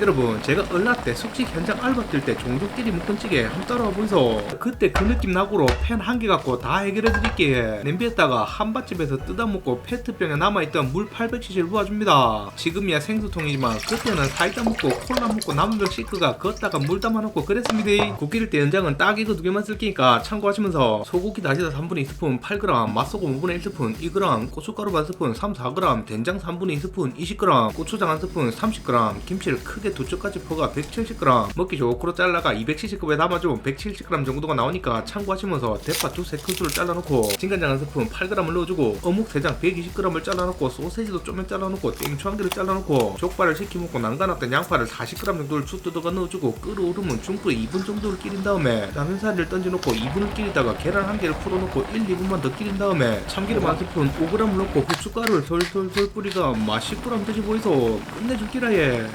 여러분 제가 얼라 때 숙식 현장 알바 뛸 때 종족끼리 묶은 찌개 한번 따라와 보이소 그때 그 느낌 나고로 팬 한 개 갖고 다 해결해 드릴게. 냄비에다가 한밭집에서 뜯어먹고 페트병에 남아있던 물 800cc를 부어줍니다. 지금이야 생수통이지만 그때는 사이다 먹고 콜라 먹고 남은 병 시크가 걷다가 물 담아놓고 그랬습니다. 국기를 때 연장은 딱 이거 두 개만 쓸 끼니까 참고하시면서 소고기 다시다 3분의 2스푼 8g 맛소금 5분의 1스푼 2g 고춧가루 반 스푼 3, 4g 된장 3분의 2스푼 20g 고추장 한 스푼 30g 김치를 크게 두 쪽까지 퍼가 170g 먹기 좋고로 잘라가 200cc급에 담아주면 170g 정도가 나오니까 참고하시면서 대파 두세 큰술을 잘라놓고 진간장 한 스푼 8g을 넣어주고 어묵 3장 120g을 잘라놓고 소세지도 좀만 잘라놓고 땡초 한 개를 잘라놓고 족발을 시켜먹고 난간왔던 양파를 40g 정도를 쭉 뜯어가 넣어주고 끓어오르면 중불에 2분 정도를 끓인 다음에 라면 사리를 던져놓고 2분을 끓이다가 계란 한 개를 풀어놓고 1, 2분만 더 끓인 다음에 참기름 한 스푼 5g 넣고 후춧가루를 솔솔솔 뿌리가 맛있구랑 드셔보이소 끝내줄기라 얘